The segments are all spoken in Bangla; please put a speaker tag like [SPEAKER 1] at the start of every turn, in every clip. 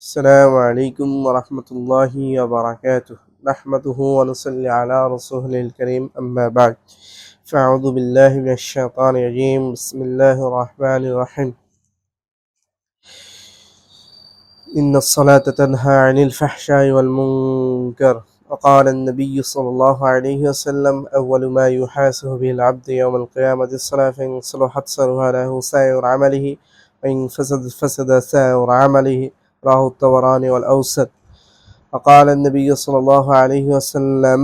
[SPEAKER 1] السلام عليكم ورحمة الله وبركاته. نحمده ونصلي على رسوله الكريم أما بعد. فأعوذ بالله من الشيطان الرجيم. بسم الله الرحمن الرحيم. إن الصلاة تنهى عن الفحشاء والمنكر. وقال النبي صلى الله عليه وسلم أول ما يحاسب به العبد يوم القيامة الصلاة فإن صلحت صلح له سائر عمله وإن فسد فسد سائر عمله. رواه الطبراني والأوسط وقال النبي صلى الله عليه وسلم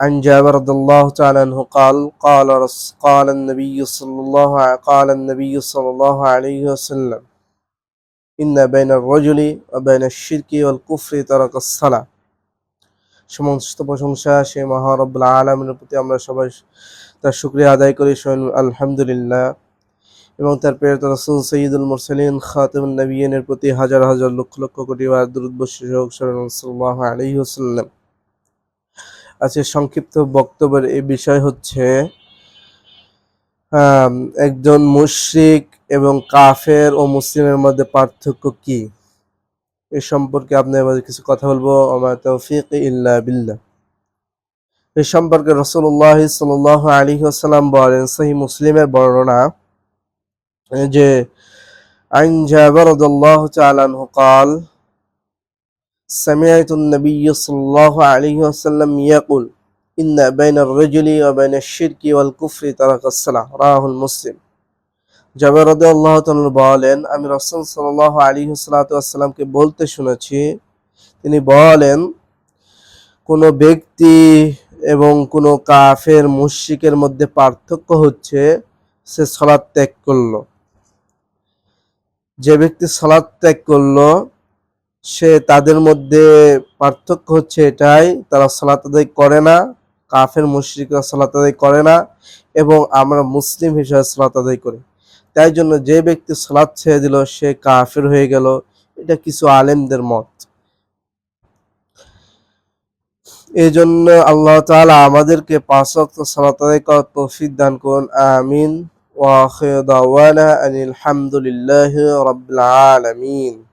[SPEAKER 1] عن جابر رضي الله تعالى عنه قال قال رس قال النبي صلى الله ع- قال النبي صلى الله عليه وسلم إن بين الرجل وبين الشرك والكفر ترك الصلاة সমস্ত প্রশংসা সে মহারব্বুল আলমের প্রতি আমরা সবাই তার শুক্রিয়া আদায় করি শোন আলহামদুলিল্লাহ এবং তার প্রেরিত রাসূল সঈদুল মুরসালিন খাতামুন নবীনের প্রতি হাজার হাজার লক্ষ লক্ষ কোটি বার দুরুদ হোক আলাইহি ওয়াসাল্লাম। আজকে সংক্ষিপ্ত বক্তব্যের এই বিষয় হচ্ছে একজন মুশরিক এবং কাফের ও মুসলিমের মধ্যে পার্থক্য কি? এ সম্পর্কে আপনার মধ্যে কিছু কথা বলব। আমার তৌফিক ইল্লা বিল্লাহ। এ সম্পর্কে রসুল্লাহ সাল্লাহ আলী আসাল্লাম বলেন সহি মুসলিমের বর্ণনা যে عن جابر رضي الله تعالى عنه قال سمعت النبي صلى الله عليه وسلم يقول إن بين الرجل وبين الشرك والكفر ترك الصلاة رواه المسلم জাবের রদি আল্লাহ বলেন আমি রসুল সাল্লাহ আলী সাল্লাতামকে বলতে শুনেছি তিনি বলেন কোনো ব্যক্তি এবং কোনো কাফের মুশরিকের মধ্যে পার্থক্য হচ্ছে সে সলাৎ ত্যাগ করলো যে ব্যক্তি সালাদ ত্যাগ করল, সে তাদের মধ্যে পার্থক্য হচ্ছে এটাই, তারা সলাৎ আদায় করে না, কাফের মুশরিকরা সলাৎ আদায় করে না, এবং আমরা মুসলিম হিসেবে সলাৎ আদায় করি। তাই জন্য যে ব্যক্তি সালাদ ছেড়ে দিল, সে কাফের হয়ে গেল। এটা কিছু আলেমদের মত। এই জন্য আল্লাহ তাআলা আমাদেরকে পাঁচ সালাত আদায় করার তৌফিক দান করুন, আমিন। واخر أن الحمد لله رب العالمين.